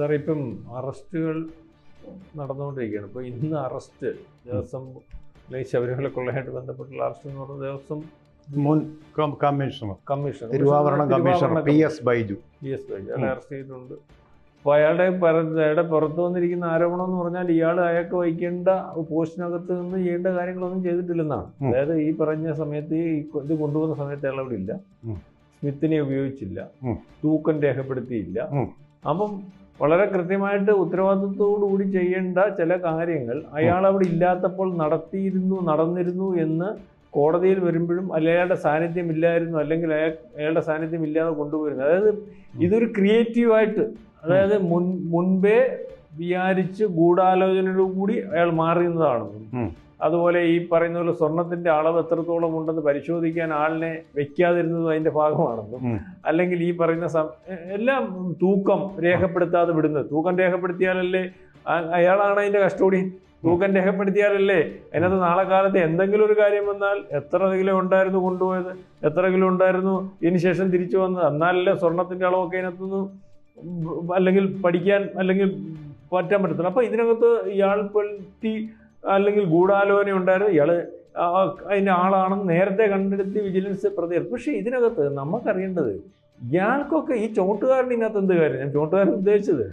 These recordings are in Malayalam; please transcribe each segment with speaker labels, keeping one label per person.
Speaker 1: സാർ ഇപ്പം അറസ്റ്റുകൾ നടന്നുകൊണ്ടിരിക്കുകയാണ്. ഇപ്പോൾ ഇന്ന് അറസ്റ്റ് ദേവസ്വം അല്ലെങ്കിൽ ശബരിമല കൊള്ളയായിട്ട് ബന്ധപ്പെട്ടുള്ള അറസ്റ്റ് എന്ന് പറഞ്ഞ ദേവസ്വം
Speaker 2: മുൻ കമ്മീഷണർ.
Speaker 1: കമ്മീഷണർ.
Speaker 2: തിരുവാഭരണ commissioner P S Baiju.
Speaker 1: P S Baiju അയാളെ അറസ്റ്റ് ചെയ്തിട്ടുണ്ട്. അപ്പോൾ അയാളുടെ പര അയാളുടെ പുറത്തു വന്നിരിക്കുന്ന ആരോപണം എന്ന് പറഞ്ഞാൽ ഇയാൾ അയാൾക്ക് വഹിക്കേണ്ട പോസ്റ്റിനകത്ത് നിന്ന് ചെയ്യേണ്ട കാര്യങ്ങളൊന്നും ചെയ്തിട്ടില്ലെന്നാണ്. അതായത് ഈ പറഞ്ഞ സമയത്ത് ഈ ഇത് കൊണ്ടുപോകുന്ന സമയത്ത് അയാൾ അവിടെ ഇല്ല. സ്മിത്തിനെ ഉപയോഗിച്ചില്ല. തൂക്കം രേഖപ്പെടുത്തിയില്ല. അപ്പം വളരെ കൃത്യമായിട്ട് കൂടി ചെയ്യേണ്ട ചില കാര്യങ്ങൾ അയാൾ അവിടെ ഇല്ലാത്തപ്പോൾ നടത്തിയിരുന്നു നടന്നിരുന്നു എന്ന് കോടതിയിൽ വരുമ്പോഴും അയാളുടെ സാന്നിധ്യം ഇല്ലായിരുന്നു അല്ലെങ്കിൽ അയാൾ അയാളുടെ സാന്നിധ്യം ഇല്ലാതെ കൊണ്ടുപോയിരുന്നു അതായത് ഇതൊരു ക്രിയേറ്റീവായിട്ട് അതായത് മുൻ മുൻപേ വിചാരിച്ച് ഗൂഢാലോചനയോടുകൂടി അയാൾ മാറുന്നതാണെന്നും
Speaker 2: ഉം.
Speaker 1: അതുപോലെ ഈ പറയുന്ന പോലെ സ്വർണത്തിന്റെ അളവ് എത്രത്തോളം ഉണ്ടെന്ന് പരിശോധിക്കാൻ ആളിനെ വെക്കാതിരുന്നത് അതിന്റെ ഭാഗമാണെന്നും അല്ലെങ്കിൽ ഈ പറയുന്ന സം- എല്ലാം തൂക്കം രേഖപ്പെടുത്താതെ വിടുന്നത്. തൂക്കം രേഖപ്പെടുത്തിയാലല്ലേ അയാളാണ് അതിന്റെ കസ്റ്റോഡിയൻ. തൂക്കം രേഖപ്പെടുത്തിയാലല്ലേ അതിനകത്ത് നാളെ കാലത്ത് എന്തെങ്കിലും ഒരു കാര്യം വന്നാൽ എത്ര കിലോ ഉണ്ടായിരുന്നു കൊണ്ടുപോയത് എത്ര കിലോ ഉണ്ടായിരുന്നു ഇതിന് ശേഷം തിരിച്ചു വന്നത്. എന്നാലല്ലേ സ്വർണത്തിന്റെ അളവൊക്കെ അതിനകത്തുനിന്ന് അല്ലെങ്കിൽ പഠിക്കാൻ അല്ലെങ്കിൽ പറ്റാൻ പറ്റത്തില്ല അപ്പൊ ഇതിനകത്ത് ഇയാൾ പറ്റി അല്ലെങ്കിൽ ഗൂഢാലോചന ഉണ്ടായിരുന്നു. ഇയാൾ അതിന്റെ ആളാണെന്ന് നേരത്തെ കണ്ടെടുത്ത് വിജിലൻസ് പ്രതി പക്ഷേ ഇതിനകത്ത് നമുക്കറിയേണ്ടത് ഇയാൾക്കൊക്കെ ഈ ചോട്ടുകാരൻ ഇതിനകത്ത് എന്ത് കാര്യം? ഞാൻ ചോട്ടുകാരൻ ഉദ്ദേശിച്ചത്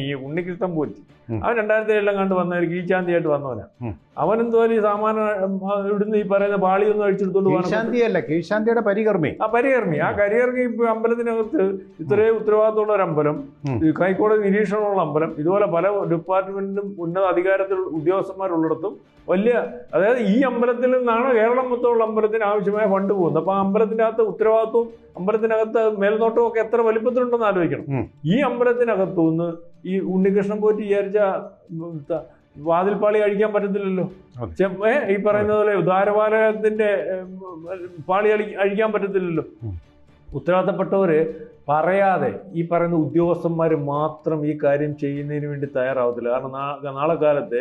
Speaker 1: ഈ ഉണ്ണികൃഷ്ണൻ പോറ്റി. അവൻ രണ്ടായിരത്തി ഏഴിലും കണ്ട് വന്ന ഒരു ശാന്തിയായിട്ട് വന്നവനാ. അവൻ എന്തോലും ഈ സാമാനം ഇവിടുന്ന് ഈ പറയുന്ന പാളിയൊന്നും അഴിച്ചെടുത്തോണ്ട്
Speaker 2: കീഴ്ശാന്തിയുടെ പരികർമ്മി.
Speaker 1: ആ പരികർമ്മി. ആ ഇപ്പൊ അമ്പലത്തിനകത്ത് ഇത്രയും ഉത്തരവാദിത്തമുള്ള ഒരു അമ്പലം. കൈക്കോടതി നിരീക്ഷണമുള്ള അമ്പലം. ഇതുപോലെ പല ഡിപ്പാർട്ട്മെന്റിലും ഉന്നത അധികാരത്തിൽ ഉദ്യോഗസ്ഥന്മാരുള്ളിടത്തും വലിയ അതായത് ഈ അമ്പലത്തിൽ നിന്നാണ് കേരളം മൊത്തമുള്ള അമ്പലത്തിന് ആവശ്യമായ ഫണ്ട് പോകുന്നത്. അപ്പൊ ആ അമ്പലത്തിന്റെ അകത്ത് ഉത്തരവാദിത്വവും അമ്പലത്തിനകത്ത് മേൽനോട്ടവും ഒക്കെ എത്ര വലിപ്പത്തിലുണ്ടെന്ന് ആലോചിക്കണം. ഈ അമ്പലത്തിനകത്തു നിന്ന് ഈ ഉണ്ണികൃഷ്ണൻ പോറ്റി വിചാരിച്ച വാതിൽപ്പാളി അഴിക്കാൻ പറ്റത്തില്ലല്ലോ. ഏ, ഈ പറയുന്നത് പോലെ ദ്വാരപാലകത്തിന്റെ പാളി അഴിക്കാൻ പറ്റത്തില്ലല്ലോ. ഉത്തരവാദിത്തപ്പെട്ടവര് പറയാതെ ഈ പറയുന്ന ഉദ്യോഗസ്ഥന്മാർ മാത്രം ഈ കാര്യം ചെയ്യുന്നതിന് വേണ്ടി തയ്യാറാവത്തില്ല. കാരണം നാളെ കാലത്ത്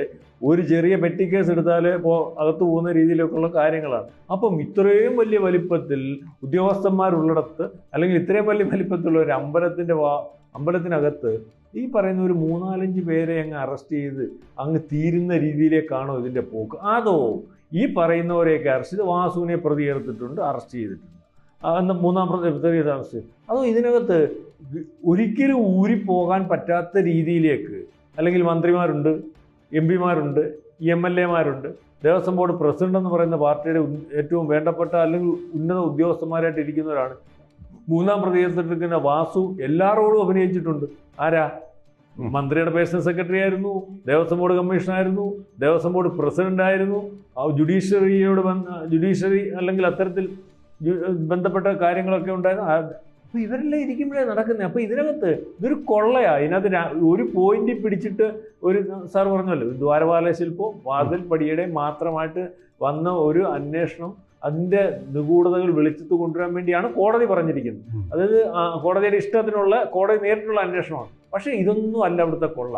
Speaker 1: ഒരു ചെറിയ പെട്ടിക്കേസ് കേസ് എടുത്താൽ ഇപ്പോൾ അകത്ത് പോകുന്ന രീതിയിലൊക്കെയുള്ള കാര്യങ്ങളാണ്. അപ്പം ഇത്രയും വലിയ വലിപ്പത്തിൽ ഉദ്യോഗസ്ഥന്മാരുള്ളിടത്ത് അല്ലെങ്കിൽ ഇത്രയും വലിയ വലിപ്പത്തിലുള്ള ഒരു അമ്പലത്തിന്റെ വാ അമ്പലത്തിനകത്ത് ഈ പറയുന്ന ഒരു മൂന്നാലഞ്ച് പേരെ അങ്ങ് അറസ്റ്റ് ചെയ്ത് അങ്ങ് തീരുന്ന രീതിയിലേക്കാണോ ഇതിന്റെ പോക്ക്? അതോ ഈ പറയുന്നവരെയൊക്കെ അറസ്റ്റ് ചെയ്ത് വാസുവിനെ പ്രതി ചേർത്തിട്ടുണ്ട് അറസ്റ്റ് ചെയ്തിട്ടുണ്ട്. ആ, അന്ന് മൂന്നാം പ്രതി അറസ്റ്റ് അതോ ഇതിനകത്ത് ഒരിക്കലും ഊരി പോകാൻ പറ്റാത്ത രീതിയിലേക്ക് അല്ലെങ്കിൽ മന്ത്രിമാരുണ്ട് എം പിമാരുണ്ട് എം എൽ എമാരുണ്ട് ദേവസ്വം ബോർഡ് പ്രസിഡന്റ് എന്ന് പറയുന്ന പാർട്ടിയുടെ ഏറ്റവും വേണ്ടപ്പെട്ട അല്ലെങ്കിൽ ഉന്നത ഉദ്യോഗസ്ഥന്മാരായിട്ട് ഇരിക്കുന്നവരാണ്. മൂന്നാം പ്രതിയെടുത്തിരിക്കുന്ന വാസു എല്ലാവരോടും അഭിനയിച്ചിട്ടുണ്ട്. ആരാ? മന്ത്രിയുടെ പേഴ്സണൽ സെക്രട്ടറി ആയിരുന്നു ദേവസ്വം ബോർഡ് കമ്മീഷൻ ആയിരുന്നു ദേവസ്വം ബോർഡ് പ്രസിഡന്റ് ആയിരുന്നു. ആ ജുഡീഷ്യറിയോട് ബന്ധ- ജുഡീഷ്യറി അല്ലെങ്കിൽ അത്തരത്തിൽ ബന്ധപ്പെട്ട കാര്യങ്ങളൊക്കെ ഉണ്ടായിരുന്നു. അപ്പൊ ഇവരെല്ലാം ഇരിക്കുമ്പോഴേ നടക്കുന്നത് അപ്പൊ ഇതിനകത്ത് ഇതൊരു കൊള്ളയാ. ഇതിനകത്ത് ഒരു പോയിന്റ് പിടിച്ചിട്ട് ഒരു സാർ പറഞ്ഞല്ലോ ദ്വാരപാല ശില്പവും വാതിൽ പടിയുടെ മാത്രമായിട്ട് വന്ന ഒരു അന്വേഷണം അതിന്റെ നിഗൂഢതകൾ വെളിച്ചത്ത് കൊണ്ടുവരാൻ വേണ്ടിയാണ് കോടതി പറഞ്ഞിരിക്കുന്നത്. അതായത് കോടതിയുടെ ഇഷ്ടത്തിനുള്ള കോടതി നേരിട്ടുള്ള അന്വേഷണമാണ്. പക്ഷെ ഇതൊന്നും അല്ല അവിടുത്തെ കൊള്ള.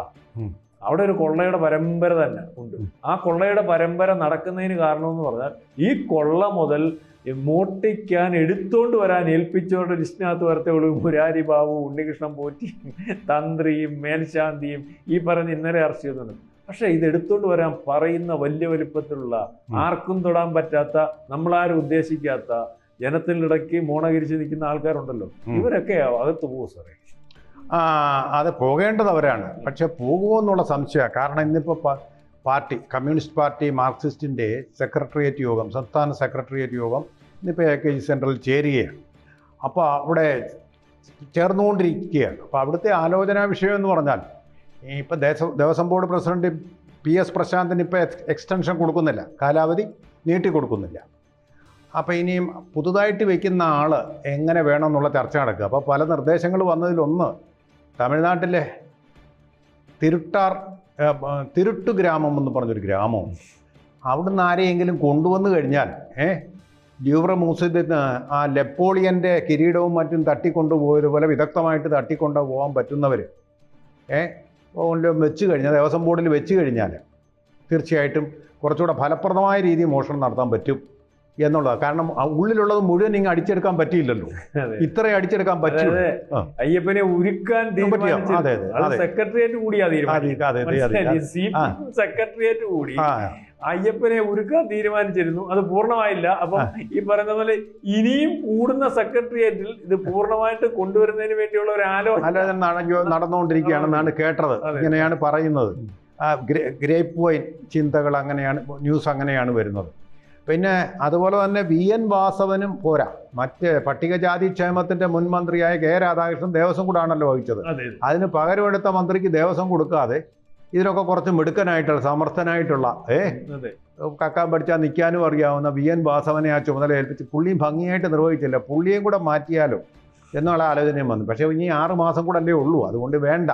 Speaker 1: അവിടെ ഒരു കൊള്ളയുടെ പരമ്പര തന്നെ ഉണ്ട്. ആ കൊള്ളയുടെ പരമ്പര നടക്കുന്നതിന് കാരണം എന്ന് പറഞ്ഞാൽ ഈ കൊള്ള മുതൽ മോട്ടിക്കാൻ എടുത്തുകൊണ്ട് വരാൻ ഏൽപ്പിച്ചുകൊണ്ട് ലിസ്റ്റിനകത്ത് വരത്തെ ഉള്ളൂ. മുരാരി ബാബു ഉണ്ണികൃഷ്ണൻ പോറ്റി തന്ത്രിയും മേൽശാന്തിയും ഈ പറഞ്ഞ് ഇന്നലെ അറസ്റ്റ് ചെയ്തിട്ടുണ്ട്. പക്ഷെ ഇത് എടുത്തുകൊണ്ട് വരാൻ പറയുന്ന വലിയ വലിപ്പത്തിലുള്ള ആർക്കും തൊടാൻ പറ്റാത്ത നമ്മളാരും ഉദ്ദേശിക്കാത്ത ജനത്തിനിടയ്ക്ക് മോണകരിച്ച് നിൽക്കുന്ന ആൾക്കാരുണ്ടല്ലോ. ഇവരൊക്കെ അകത്ത് പോകും സാറേ?
Speaker 2: ആ അത് പോകേണ്ടത് അവരാണ്. പക്ഷെ പോകുമോ എന്നുള്ള സംശയമാണ്. കാരണം ഇന്നിപ്പോൾ പാർട്ടി കമ്മ്യൂണിസ്റ്റ് പാർട്ടി മാർക്സിസ്റ്റിന്റെ സെക്രട്ടേറിയറ്റ് യോഗം സംസ്ഥാന സെക്രട്ടേറിയറ്റ് യോഗം ഇന്നിപ്പോൾ എ കെ ജി സെൻട്രൽ ചേരുകയാണ്. അപ്പോൾ അവിടെ ചേർന്നുകൊണ്ടിരിക്കുകയാണ്. അപ്പോൾ അവിടുത്തെ ആലോചനാ വിഷയം എന്ന് പറഞ്ഞാൽ ഇപ്പോൾ ദേശ Devaswom board president P S പ്രശാന്തിന് ഇപ്പോൾ എക്സ്റ്റൻഷൻ കൊടുക്കുന്നില്ല. കാലാവധി നീട്ടി കൊടുക്കുന്നില്ല. അപ്പോൾ ഇനിയും പുതുതായിട്ട് വയ്ക്കുന്ന ആൾ എങ്ങനെ വേണം എന്നുള്ള ചർച്ച നടക്കുക. അപ്പോൾ പല നിർദ്ദേശങ്ങൾ വന്നതിലൊന്ന് തമിഴ്നാട്ടിലെ തിരുട്ടാർ തിരുട്ടു ഗ്രാമം എന്ന് പറഞ്ഞൊരു ഗ്രാമം. അവിടുന്ന് ആരെയെങ്കിലും കൊണ്ടുവന്നു കഴിഞ്ഞാൽ ഏ ഡ്യൂബ്ര മൂസിന് ആ ലെപ്പോളിയന്റെ കിരീടവും മറ്റും തട്ടിക്കൊണ്ടുപോയതുപോലെ വിദഗ്ധമായിട്ട് തട്ടിക്കൊണ്ടു പോകാൻ പറ്റുന്നവർ ഏ വെച്ച് കഴിഞ്ഞാൽ ദേവസ്വം ബോർഡിൽ വെച്ച് കഴിഞ്ഞാൽ തീർച്ചയായിട്ടും കുറച്ചുകൂടെ ഫലപ്രദമായ രീതിയിൽ മോഷണം നടത്താൻ പറ്റും. എന്നുള്ളതാണ് കാരണം ആ ഉള്ളിലുള്ളത് മുഴുവൻ ഇങ്ങ് അടിച്ചെടുക്കാൻ പറ്റിയില്ലല്ലോ. ഇത്രയും അടിച്ചെടുക്കാൻ പറ്റില്ല
Speaker 1: അയ്യപ്പനെ ഉരുക്കാൻ സെക്രട്ടേറിയറ്റ്
Speaker 2: കൂടി.
Speaker 1: സെക്രട്ടേറിയറ്റ് കൂടി അയ്യപ്പനെ ഉരുക്കാൻ തീരുമാനിച്ചിരുന്നു. അത് പൂർണമായില്ല. അപ്പം ഈ പറയുന്ന പോലെ ഇനിയും കൂടുന്ന സെക്രട്ടേറിയറ്റിൽ ഇത് പൂർണമായിട്ട് കൊണ്ടുവരുന്നതിന് വേണ്ടിയുള്ള ഒരു ആലോചന
Speaker 2: ആലോചന നട- നടന്നുകൊണ്ടിരിക്കുകയാണെന്നാണ് കേട്ടത്. ഇങ്ങനെയാണ് പറയുന്നത്. ഗ്രേപ്പ് വൈൻ ചിന്തകൾ അങ്ങനെയാണ് ന്യൂസ് അങ്ങനെയാണ് വരുന്നത്. പിന്നെ അതുപോലെ തന്നെ വി എൻ വാസവനും പോരാ. മറ്റ് പട്ടികജാതി ക്ഷേമത്തിന്റെ മുൻ മന്ത്രിയായ കെ രാധാകൃഷ്ണൻ ദേവസ്വം കൂടാണല്ലോ വഹിച്ചത്.
Speaker 1: അതെ
Speaker 2: അതിന് പകരമെടുത്ത മന്ത്രിക്ക് ദേവസ്വം കൊടുക്കാതെ ഇതിനൊക്കെ കുറച്ച് മിടുക്കനായിട്ടുള്ള സമർത്ഥനായിട്ടുള്ള ഏ? കക്കാൻ പഠിച്ചാൽ നിൽക്കാനും അറിയാവുന്ന വി എൻ വാസവനെ ആ ചുമതല ഏൽപ്പിച്ച് പുള്ളിയും ഭംഗിയായിട്ട് നിർവഹിച്ചില്ല. പുള്ളിയും കൂടെ മാറ്റിയാലോ എന്നുള്ള ആലോചനയും വന്നു. പക്ഷേ ഇനി ആറ് മാസം കൂടെ അല്ലേ ഉള്ളൂ. അതുകൊണ്ട് വേണ്ട.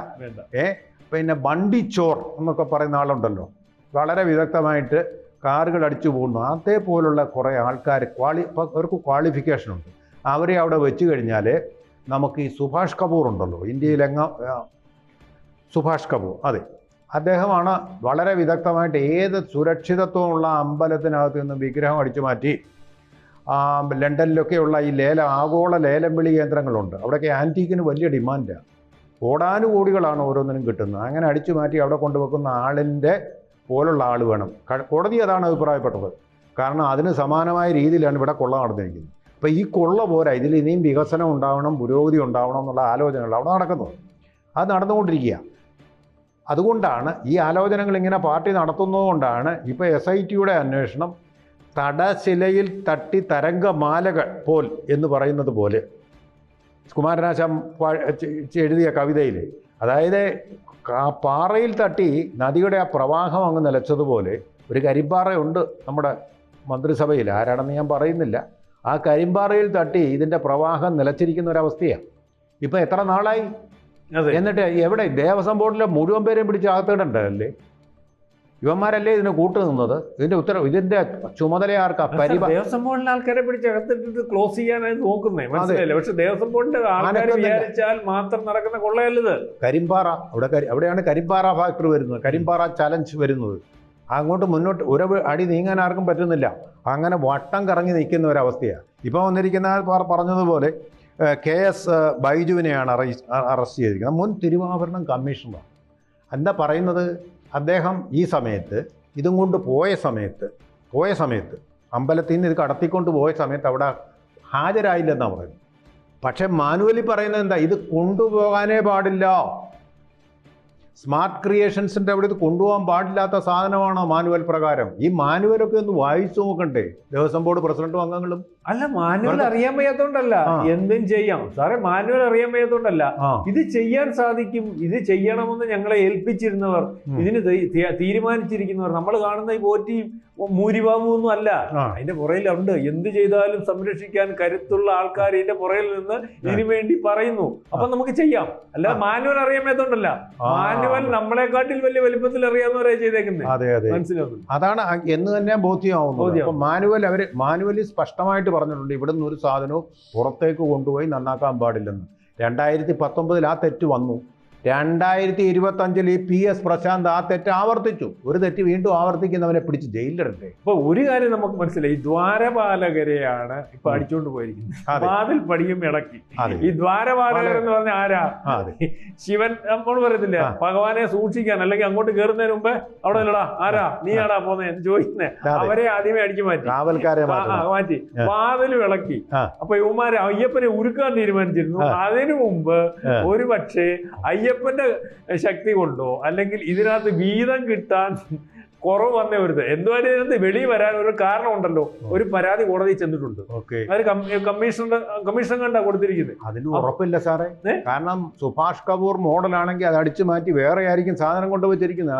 Speaker 1: ഏ?
Speaker 2: പിന്നെ ബണ്ടി ചോർ എന്നൊക്കെ പറയുന്ന ആളുണ്ടല്ലോ. വളരെ വിദഗ്ധമായിട്ട് കാറുകൾ അടിച്ചു പോകുന്നു. അതേപോലുള്ള കുറേ ആൾക്കാർ ക്വാളി അവർക്ക് ക്വാളിഫിക്കേഷൻ ഉണ്ട്. അവരെ അവിടെ വെച്ച് കഴിഞ്ഞാൽ നമുക്ക് ഈ സുഭാഷ് കപൂർ ഉണ്ടല്ലോ. ഇന്ത്യയിലെങ്ങ സുഭാഷ് കപൂർ. അതെ. അദ്ദേഹമാണ് വളരെ വിദഗ്ധമായിട്ട് ഏത് സുരക്ഷിതത്വമുള്ള അമ്പലത്തിനകത്ത് നിന്ന് വിഗ്രഹം അടിച്ചു മാറ്റി ലണ്ടനിലൊക്കെയുള്ള ഈ ലേല ആഗോള ലേലം വിളി കേന്ദ്രങ്ങളുണ്ട്. അവിടെയൊക്കെ ആന്റീക്കിന് വലിയ ഡിമാൻഡാണ് കോടാനുകോടികളാണ് ഓരോന്നിനും കിട്ടുന്നത്. അങ്ങനെ അടിച്ചു മാറ്റി അവിടെ കൊണ്ടുവെക്കുന്ന ആളിന്റെ പോലുള്ള ആൾ വേണം. കോടതി അതാണ് അഭിപ്രായപ്പെട്ടത്. കാരണം അതിന് സമാനമായ രീതിയിലാണ് ഇവിടെ കൊള്ള നടന്നിരിക്കുന്നത്. അപ്പോൾ ഈ കൊള്ള പോരാ. ഇതിൽ ഇനിയും വികസനം ഉണ്ടാവണം പുരോഗതി ഉണ്ടാവണം എന്നുള്ള ആലോചനകൾ അവിടെ നടക്കുന്നത്. അത് നടന്നുകൊണ്ടിരിക്കുക അതുകൊണ്ടാണ് ഈ ആലോചനകൾ ഇങ്ങനെ പാർട്ടി നടത്തുന്നതുകൊണ്ടാണ് ഇപ്പോൾ എസ് ഐ ടിയുടെ അന്വേഷണം തടശിലയിൽ തട്ടി തരംഗമാലകൾ പോൽ എന്ന് പറയുന്നത് പോലെ. കുമാരനാശം എഴുതിയ കവിതയിൽ അതായത് കാ- പാറയിൽ തട്ടി നദിയുടെ ആ പ്രവാഹം അങ്ങ് നിലച്ചതുപോലെ ഒരു കരിമ്പാറയുണ്ട് നമ്മുടെ മന്ത്രിസഭയിൽ. ആരാണെന്ന് ഞാൻ പറയുന്നില്ല. ആ കരിമ്പാറയിൽ തട്ടി ഇതിന്റെ പ്രവാഹം നിലച്ചിരിക്കുന്ന ഒരവസ്ഥയാണ് ഇപ്പം എത്ര നാളായി? എന്നിട്ട് എവിടെ? ദേവസ്വം ബോർഡിലെ മുഴുവൻ പേരെയും പിടിച്ച് അകത്തിടണ്ടല്ലേ ഇവന്മാരല്ലേ ഇതിന് കൂട്ടു നിന്നത്? ഇതിന്റെ ഉത്തരവ് ഇതിന്റെ ചുമതല ആർക്കാ പരിപാടി
Speaker 1: ദേവസ്വം ആൾക്കാരെ പിടിച്ച് അകത്തിട്ട് ക്ലോസ് ചെയ്യാനായി നോക്കുന്നേ മനസ്സിലായില്ലേ? പക്ഷെ ദേവസ്വം ബോർഡിന്റെ ആൾക്കാർ. വിചാരിച്ചാൽ മാത്രം നടക്കുന്ന കൊള്ളയല്ലത്
Speaker 2: കരിമ്പാറ അവിടെ അവിടെയാണ് കരിമ്പാറ ഫാക്ടറി വരുന്നത്. കരിമ്പാറ ചലഞ്ച് വരുന്നത്. അങ്ങോട്ട് മുന്നോട്ട് ഒരു അടി നീങ്ങാൻ ആർക്കും പറ്റുന്നില്ല. അങ്ങനെ വട്ടം കറങ്ങി നിൽക്കുന്ന ഒരവസ്ഥയാണ് ഇപ്പോൾ വന്നിരിക്കുന്ന പറഞ്ഞതുപോലെ കെ എസ് ബൈജുവിനെയാണ് അറസ്റ്റ് അറസ്റ്റ് ചെയ്തിരിക്കുന്നത്. മുൻ തിരുവാഭരണം കമ്മീഷണർ എന്താ പറയുന്നത്? അദ്ദേഹം ഈ സമയത്ത് ഇതും കൊണ്ട് പോയ സമയത്ത് പോയ സമയത്ത് അമ്പലത്തിൽ നിന്ന് ഇത് കടത്തിക്കൊണ്ട് പോയ സമയത്ത് അവിടെ ഹാജരായില്ലെന്നാണ് പറയുന്നത്. പക്ഷെ മാനുവലി പറയുന്നത് എന്താ? ഇത് കൊണ്ടുപോകാനേ പാടില്ല. സ്മാർട്ട് ക്രിയേഷൻസിന്റെ അവിടെ ഇത് കൊണ്ടുപോകാൻ പാടില്ലാത്ത സാധനമാണ് മാനുവൽ പ്രകാരം? ഈ മാനുവലൊക്കെ ഒന്ന് വായിച്ചു നോക്കണ്ടേ. ദേവസ്വം ബോർഡ് പ്രസിഡന്റും അംഗങ്ങളും
Speaker 1: അല്ല മാനുവൽ അറിയാൻ വയ്യാത്തോണ്ടല്ല. എന്തും ചെയ്യാം. സാറേ മാനുവൽ അറിയാൻ വയ്യാത്തോണ്ടല്ല. ഇത് ചെയ്യാൻ സാധിക്കും. ഇത് ചെയ്യണമെന്ന് ഞങ്ങളെ ഏൽപ്പിച്ചിരുന്നവർ. ഇതിന് തീരുമാനിച്ചിരിക്കുന്നവർ. നമ്മൾ കാണുന്ന ഈ പോറ്റിയും മൂരിബാബു ഒന്നും അല്ല. അതിന്റെ പുറയിലുണ്ട്. എന്ത് ചെയ്താലും സംരക്ഷിക്കാൻ കരുത്തുള്ള ആൾക്കാർ ഇതിന്റെ പുറയിൽ നിന്ന് ഇതിനു വേണ്ടി പറയുന്നു. അപ്പൊ നമുക്ക് ചെയ്യാം. അല്ല മാനുവൽ അറിയാൻ
Speaker 2: വയ്യാത്തോണ്ടല്ല.
Speaker 1: മാനുവൽ നമ്മളെക്കാട്ടിൽ വലിയ വലിപ്പത്തിൽ അറിയാവുന്നവരെ ചെയ്തേക്കുന്നത് മനസ്സിലാവുന്നു.
Speaker 2: അതാണ് എന്ന് തന്നെ ബോധ്യമാവുന്നത്. മാനുവൽ അവർ മാനുവൽ സ്പഷ്ടമായിട്ട് പറഞ്ഞിട്ടുണ്ട് ഇവിടുന്ന് ഒരു സാധനവും പുറത്തേക്ക് കൊണ്ടുപോയി നന്നാക്കാൻ പാടില്ലെന്ന്. രണ്ടായിരത്തി പത്തൊമ്പതിൽ ആ തെറ്റ് വന്നു. രണ്ടായിരത്തി ഇരുപത്തഞ്ചിൽ ഈ പി എസ് പ്രശാന്ത് ആ തെറ്റ് ആവർത്തിച്ചു. ഒരു തെറ്റ് വീണ്ടും ആവർത്തിക്കുന്നവനെ പിടിച്ച് ജയിലിലിടട്ടെ
Speaker 1: അപ്പൊ ഒരു കാര്യം നമുക്ക് മനസ്സിലായി. ദ്വാരപാലകരെയാണ് ഇപ്പൊ അടിച്ചുകൊണ്ട് പോയിരിക്കുന്നത്. വാതിൽ പടിയും ഇടക്കി ഈ ദ്വാരപാലകർ എന്ന് പറഞ്ഞ ആരാ? ശിവൻ നമ്മൾ പറയത്തില്ല. ഭഗവാനെ സൂക്ഷിക്കാൻ അല്ലെങ്കിൽ അങ്ങോട്ട് കയറുന്നതിന് മുമ്പേ അവിടെ ഇല്ലടാ ആരാ? നീ ആടാ പോന്നെ എന്ന് ചോദിക്കുന്നേ. അവരെ ആദ്യമേ അടിച്ചു മാറ്റി. മാറ്റി. വാതിൽ വിളക്കി. അപ്പൊ ഇവന്മാര് അയ്യപ്പനെ ഉരുക്കാൻ തീരുമാനിച്ചിരുന്നു. അതിനു മുമ്പ്. ഒരു പക്ഷേ അയ്യപ്പന്റെ ശക്തി കൊണ്ടോ അല്ലെങ്കിൽ ഇതിനകത്ത് വീതം കിട്ടാൻ കുറവ് വന്ന ഒരു എന്തുവായാലും ഇതിനകത്ത് വെളിയിൽ വരാൻ ഒരു കാരണം ഉണ്ടല്ലോ. ഒരു പരാതി കോടതി ചെന്നിട്ടുണ്ട്.
Speaker 2: ഓക്കെ.
Speaker 1: അത് കമ്മീഷണർ കമ്മീഷൻ കണ്ടാ കൊടുത്തിരിക്കുന്നത്.
Speaker 2: അതിന് ഉറപ്പില്ല സാറേ. കാരണം സുഭാഷ് കപൂർ മോഡലാണെങ്കിൽ അത് അടിച്ചു മാറ്റി വേറെ ആയിരിക്കും സാധനം കൊണ്ടുവച്ചിരിക്കുന്നത്.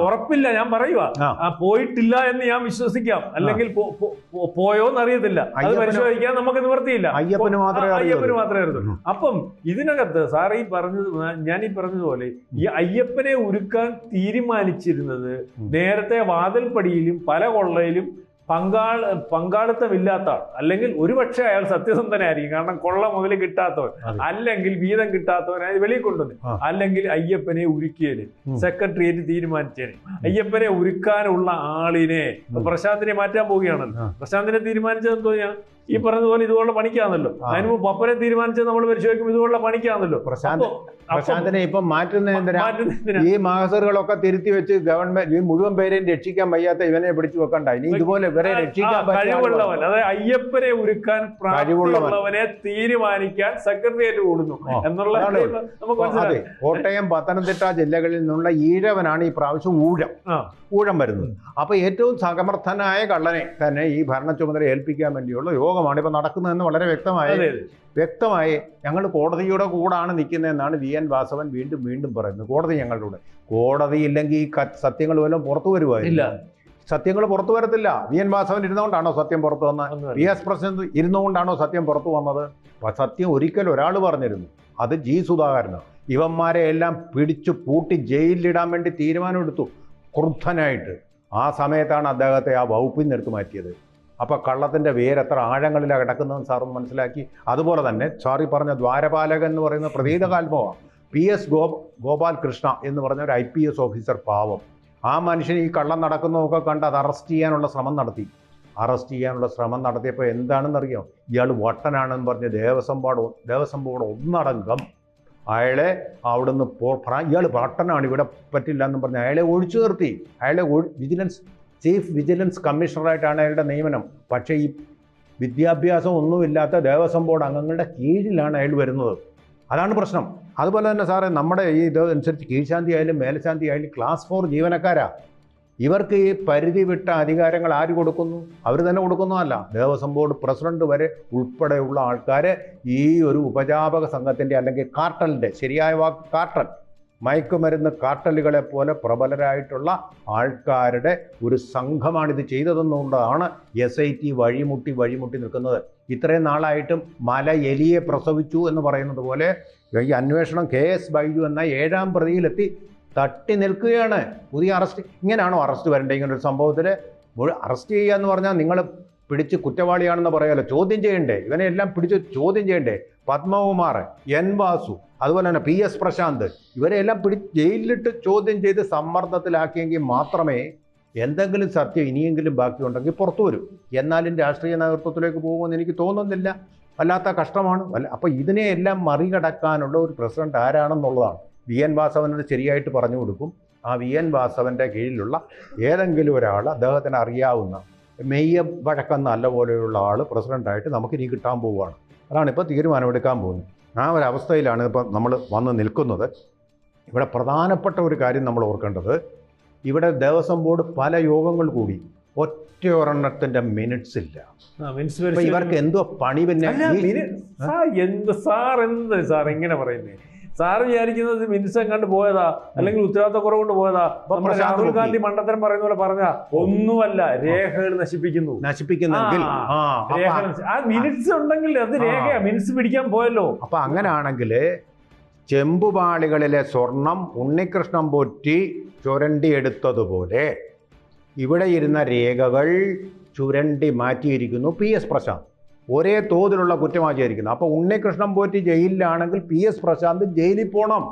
Speaker 1: ഉറപ്പില്ല. ഞാൻ പറയുക പോയിട്ടില്ല എന്ന് ഞാൻ വിശ്വസിക്കാം. അല്ലെങ്കിൽ പോയോ എന്ന് പോ- പോയോന്ന് അറിയത്തില്ല. അത് പരിശോധിക്കാൻ നമുക്ക് നിവർത്തിയില്ല
Speaker 2: അയ്യപ്പന് മാത്രമേ
Speaker 1: അയ്യപ്പന്. മാത്രമേ അറിയൂ അപ്പം ഇതിനകത്ത് സാർ ഈ പറഞ്ഞത് ഞാൻ ഈ പറഞ്ഞതുപോലെ ഈ അയ്യപ്പനെ ഉരുക്കാൻ തീരുമാനിച്ചിരുന്നത്. നേരത്തെ വാതിൽപ്പടിയിലും പല കൊള്ളയിലും പങ്കാൾ പങ്കാളിത്തമില്ലാത്ത ആൾ അല്ലെങ്കിൽ ഒരുപക്ഷെ അയാൾ സത്യസന്ധനായിരിക്കും. കാരണം കൊള്ള മുതൽ കിട്ടാത്തവൻ അല്ലെങ്കിൽ വീതം കിട്ടാത്തവൻ അതിന് വെളിയിൽ കൊണ്ടുവന്നു. അല്ലെങ്കിൽ അയ്യപ്പനെ ഉരുക്കിയതിന്. സെക്രട്ടേറിയറ്റ് തീരുമാനിച്ചതിന് അയ്യപ്പനെ ഉരുക്കാനുള്ള ആളിനെ. പ്രശാന്തിനെ മാറ്റാൻ പോവുകയാണല്ലോ. പ്രശാന്തിനെ തീരുമാനിച്ചത് തോന്നിയാ ഈ പറഞ്ഞതുപോലെ ഇതുപോലുള്ള
Speaker 2: പണിക്കാണല്ലോ.
Speaker 1: അതിന് മുമ്പ് പപ്പനെ തീരുമാനിച്ചത് നമ്മൾ പരിശോധിക്കുമ്പോൾ ഇതുപോലുള്ള പണിക്കാണല്ലോ.
Speaker 2: പ്രശാന്തിനെ ഇപ്പൊ
Speaker 1: മാറ്റുന്ന
Speaker 2: ഈ മാസറുകളൊക്കെ തിരുത്തി വെച്ച് ഗവൺമെന്റ് ഈ മുഴുവൻ പേരെയും രക്ഷിക്കാൻ വയ്യാത്ത ഇവനെ പിടിച്ചു വെക്കണ്ട. ഇനി ഇതുപോലെ ഇവരെ രക്ഷിക്കാൻ
Speaker 1: കഴിവുള്ളവൻ അതായത് അയ്യപ്പനെ ഉരുക്കാൻ കഴിവുള്ളവനെ തീരുമാനിക്കാൻ സെക്രട്ടേറിയറ്റ് കൂടുന്നു. എന്നുള്ള നമുക്ക്
Speaker 2: കോട്ടയം പത്തനംതിട്ട ജില്ലകളിൽ നിന്നുള്ള ഈഴവനാണ് ഈ പ്രാവശ്യം ഊഴം. ഊഴം വരുന്നത്. അപ്പൊ ഏറ്റവും സമർത്ഥനായ കള്ളനെ തന്നെ ഈ ഭരണ ചുമതല ഏൽപ്പിക്കാൻ വേണ്ടിയുള്ള യോഗമാണ് ഇപ്പൊ നടക്കുന്നതെന്ന് വളരെ വ്യക്തമായി. വ്യക്തമായി ഞങ്ങൾ കോടതിയുടെ കൂടാണ് നിൽക്കുന്നതെന്നാണ് വി എൻ വാസവൻ വീണ്ടും വീണ്ടും പറയുന്നത്. കോടതി ഞങ്ങളുടെ. കൂടെ കോടതി ഇല്ലെങ്കിൽ ഈ സത്യങ്ങൾ വല്ലതും പുറത്തു
Speaker 1: ഇല്ല.
Speaker 2: സത്യങ്ങൾ പുറത്തു വരത്തില്ല. വി എൻ വാസവൻ ഇരുന്നുകൊണ്ടാണോ സത്യം പുറത്തു വന്നത്. വി എസ് പ്രസിഡന്റ് ഇരുന്നുകൊണ്ടാണോ സത്യം പുറത്തു വന്നത്? സത്യം ഒരിക്കൽ ഒരാൾ പറഞ്ഞിരുന്നു. അത് ജി സുധാകരനാണ് ഇവന്മാരെ എല്ലാം പിടിച്ചു പൂട്ടി ജയിലിലിടാൻ വേണ്ടി തീരുമാനമെടുത്തു. ക്രുദ്ധനായിട്ട്. ആ സമയത്താണ് അദ്ദേഹത്തെ ആ വകുപ്പിൽ നിന്ന് എടുത്ത് മാറ്റിയത്. അപ്പോൾ കള്ളത്തിന്റെ എത്ര ആഴങ്ങളിലാണ് കിടക്കുന്നതെന്ന് സാറും മനസ്സിലാക്കി. അതുപോലെ തന്നെ സാറി പറഞ്ഞ ദ്വാരപാലകൻ എന്ന് പറയുന്ന പ്രതീതകാത്മമാണ് പി എസ് ഗോ ഗോപാൽ കൃഷ്ണ എന്ന് പറഞ്ഞ ഒരു ഐ പി എസ് ഓഫീസർ പാവം. ആ മനുഷ്യൻ ഈ കള്ളം നടക്കുന്നതൊക്കെ കണ്ട് അത് അറസ്റ്റ് ചെയ്യാനുള്ള ശ്രമം നടത്തി. അറസ്റ്റ് ചെയ്യാനുള്ള ശ്രമം നടത്തിയപ്പോൾ എന്താണെന്നറിയോ? ഇയാൾ വട്ടനാണെന്ന് പറഞ്ഞ് ദേവസ്വം ബോർഡ് ദേവസ്വം ബോർഡ് ഒന്നടങ്കം അയാളെ അവിടുന്ന് പോ ഇയാൾ വട്ടനാണ് ഇവിടെ പറ്റില്ല എന്ന് പറഞ്ഞ് അയാളെ ഒഴിച്ചു നിർത്തി. അയാളെ വിജിലൻസ് ചീഫ് വിജിലൻസ് കമ്മീഷണറായിട്ടാണ് അയാളുടെ നിയമനം. പക്ഷേ ഈ വിദ്യാഭ്യാസം ഒന്നുമില്ലാത്ത ദേവസ്വം ബോർഡ് അംഗങ്ങളുടെ കീഴിലാണ് അയാൾ വരുന്നത്. അതാണ് പ്രശ്നം. അതുപോലെ തന്നെ സാറേ നമ്മുടെ ഈ ഇത് അനുസരിച്ച് കീഴ്ശാന്തി ആയാലും മേൽശാന്തി ആയാലും ക്ലാസ് ഫോർ ജീവനക്കാരാ. ഇവർക്ക് ഈ പരിധി വിട്ട അധികാരങ്ങൾ ആര് കൊടുക്കുന്നു? അവർ തന്നെ കൊടുക്കുന്നതല്ല. ദേവസ്വം ബോർഡ് പ്രസിഡന്റ് വരെ ഉൾപ്പെടെയുള്ള ആൾക്കാരെ ഈ ഒരു ഉപജാപക സംഘത്തിന്റെ അല്ലെങ്കിൽ കാർട്ടലിന്റെ ശരിയായ വാക്ക് കാർട്ടൽ മയക്കുമരുന്ന് കാട്ടലുകളെ പോലെ പ്രബലരായിട്ടുള്ള ആൾക്കാരുടെ ഒരു സംഘമാണിത് ചെയ്തതെന്നുകൊണ്ടാണ് എസ് ഐ ടി വഴിമുട്ടി വഴിമുട്ടി നിൽക്കുന്നത്. ഇത്രയും നാളായിട്ടും മല എലിയെ പ്രസവിച്ചു എന്ന് പറയുന്നത് പോലെ ഈ അന്വേഷണം കെ എസ് ബൈജു എന്ന ഏഴാം പ്രതിയിലെത്തി തട്ടി നിൽക്കുകയാണ്. പുതിയ അറസ്റ്റ്. ഇങ്ങനെയാണോ അറസ്റ്റ് വരേണ്ടത്? ഇങ്ങനെ ഒരു സംഭവത്തിൽ അറസ്റ്റ് ചെയ്യുക എന്ന് പറഞ്ഞാൽ നിങ്ങൾ പിടിച്ച് കുറ്റവാളിയാണെന്ന് പറയാലോ? ചോദ്യം ചെയ്യണ്ടേ? ഇവനെ എല്ലാം പിടിച്ച് ചോദ്യം ചെയ്യണ്ടേ? പത്മകുമാർ എൻ വാസു അതുപോലെ തന്നെ പി എസ് പ്രശാന്ത് ഇവരെ എല്ലാം പിടി ജയിലിലിട്ട് ചോദ്യം ചെയ്ത് സമ്മർദ്ദത്തിലാക്കിയെങ്കിൽ മാത്രമേ എന്തെങ്കിലും സത്യം ഇനിയെങ്കിലും ബാക്കിയുണ്ടെങ്കിൽ പുറത്തു വരും. എന്നാലും രാഷ്ട്രീയ നേതൃത്വത്തിലേക്ക് പോകുമെന്ന് എനിക്ക് തോന്നുന്നില്ല. വല്ലാത്ത കഷ്ടമാണ്. വല്ല അപ്പോൾ ഇതിനെയെല്ലാം മറികടക്കാനുള്ള ഒരു പ്രസിഡന്റ് ആരാണെന്നുള്ളതാണ്. വി എൻ വാസവനോട് ശരിയായിട്ട് പറഞ്ഞു കൊടുക്കും. ആ വി എൻ വാസവന്റെ കീഴിലുള്ള ഏതെങ്കിലും ഒരാൾ അദ്ദേഹത്തിന് അറിയാവുന്ന മെയ്യ വഴക്കം നല്ല പോലെയുള്ള ആൾ പ്രസിഡന്റായിട്ട് നമുക്ക് ഇനി കിട്ടാൻ പോവുകയാണ്. അതാണ് ഇപ്പോൾ തീരുമാനമെടുക്കാൻ പോകുന്നത്. ആ ഒരു അവസ്ഥയിലാണ് ഇപ്പോൾ നമ്മൾ വന്ന് നിൽക്കുന്നത്. ഇവിടെ പ്രധാനപ്പെട്ട ഒരു കാര്യം നമ്മൾ ഓർക്കേണ്ടത് ഇവിടെ ദേവസ്വം ബോർഡ് പല യോഗങ്ങൾ കൂടി ഒറ്റ ഒരെണ്ണത്തിന്റെ മിനിറ്റ്സ് ഇല്ല. ഇവർക്ക് എന്തോ പണി പിന്നെ
Speaker 1: സാർ എന്ത് സാർ എന്ത് സാർ ഇങ്ങനെ പറയുന്നേ? സാർ വിചാരിക്കുന്നത് മിനിസം കണ്ട് പോയതാ അല്ലെങ്കിൽ ഉത്തരവാദിത്തക്കുറവ് കൊണ്ട് പോയതാ രാഹുൽ. ഗാന്ധി മണ്ടത്തരം പറയുന്ന പോലെ പറഞ്ഞ ഒന്നുമല്ല രേഖകൾ നശിപ്പിക്കുന്നു
Speaker 2: നശിപ്പിക്കുന്നെങ്കിൽ
Speaker 1: ആ,
Speaker 2: ആ അപ്പൊ
Speaker 1: രേഖ നശി- ആ മിനിറ്റ്സ് ഉണ്ടെങ്കിൽ അത്. രേഖയാ മിനിറ്റ്സ് പിടിക്കാൻ പോയല്ലോ
Speaker 2: അപ്പൊ അങ്ങനാണെങ്കിൽ ചെമ്പുപാളികളിലെ സ്വർണം ഉണ്ണികൃഷ്ണൻ പൊറ്റി ചുരണ്ടിയെടുത്തതുപോലെ ഇവിടെ ഇരുന്ന രേഖകൾ ചുരണ്ടി മാറ്റിയിരിക്കുന്നു പി എസ് പ്രശാന്ത് ഒരേ തോതിലുള്ള കുറ്റമാചരിക്കുന്നത് അപ്പോൾ ഉണ്ണികൃഷ്ണൻ പോറ്റി ജയിലിലാണെങ്കിൽ പി എസ് പ്രശാന്ത് ജയിലിൽ പോകണം